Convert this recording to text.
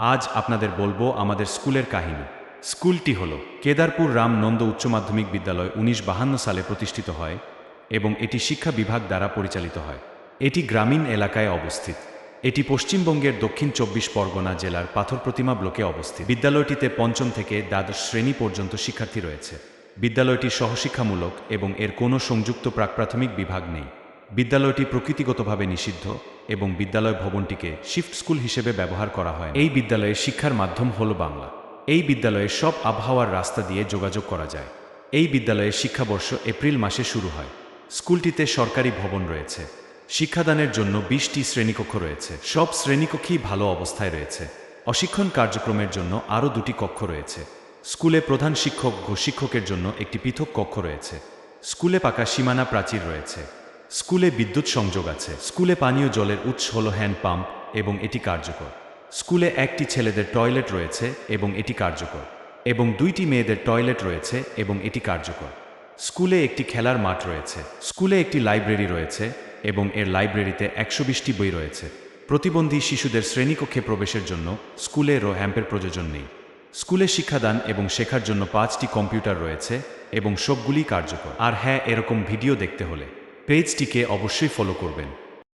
আজ আপনাদের বলব আমাদের স্কুলের কাহিনী। স্কুলটি হল কেদারপুর রাম নন্দ উচ্চ মাধ্যমিক বিদ্যালয় উনিশ বাহান্ন সালে প্রতিষ্ঠিত হয় এবং এটি শিক্ষা বিভাগ দ্বারা পরিচালিত হয়। এটি গ্রামীণ এলাকায় অবস্থিত। এটি পশ্চিমবঙ্গের দক্ষিণ চব্বিশ পরগনা জেলার পাথর প্রতিমা ব্লকে অবস্থিত। বিদ্যালয়টিতে পঞ্চম থেকে দ্বাদশ শ্রেণি পর্যন্ত শিক্ষার্থী রয়েছে। বিদ্যালয়টি সহশিক্ষামূলক এবং এর কোনো সংযুক্ত প্রাক প্রাথমিক বিভাগ নেই। বিদ্যালয়টি প্রকৃতিগতভাবে নিষিদ্ধ এবং বিদ্যালয় ভবনটিকে শিফট স্কুল হিসেবে ব্যবহার করা হয় এই বিদ্যালয়ে শিক্ষার মাধ্যম হল বাংলা। এই বিদ্যালয়ে সব আবহাওয়ার রাস্তা দিয়ে যোগাযোগ করা যায়। এই বিদ্যালয়ে শিক্ষাবর্ষ এপ্রিল মাসে শুরু হয়। স্কুলটিতে সরকারি ভবন রয়েছে। শিক্ষাদানের জন্য বিশটি শ্রেণীকক্ষ রয়েছে। সব শ্রেণীকক্ষই ভালো অবস্থায় রয়েছে। অশিক্ষণ কার্যক্রমের জন্য আরও দুটি কক্ষ রয়েছে। স্কুলে প্রধান শিক্ষক ও শিক্ষকের জন্য একটি পৃথক কক্ষ রয়েছে। স্কুলে পাকা সীমানা প্রাচীর রয়েছে। স্কুলে বিদ্যুৎ সংযোগ আছে। স্কুলে পানীয় জলের উৎস হল হ্যান্ড পাম্প এবং এটি কার্যকর। স্কুলে একটি ছেলেদের টয়লেট রয়েছে এবং এটি কার্যকর এবং দুইটি মেয়েদের টয়লেট রয়েছে এবং এটি কার্যকর। স্কুলে একটি খেলার মাঠ রয়েছে। স্কুলে একটি লাইব্রেরি রয়েছে এবং এর লাইব্রেরিতে একশো বিশটি বই রয়েছে। প্রতিবন্ধী শিশুদের শ্রেণীকক্ষে প্রবেশের জন্য স্কুলে রো হ্যাম্পের প্রয়োজন নেই। স্কুলে শিক্ষাদান এবং শেখার জন্য পাঁচটি কম্পিউটার রয়েছে এবং সবগুলি কার্যকর। আর হ্যাঁ এরকম ভিডিও দেখতে হলে পেজটিকে অবশ্যই ফলো করবেন।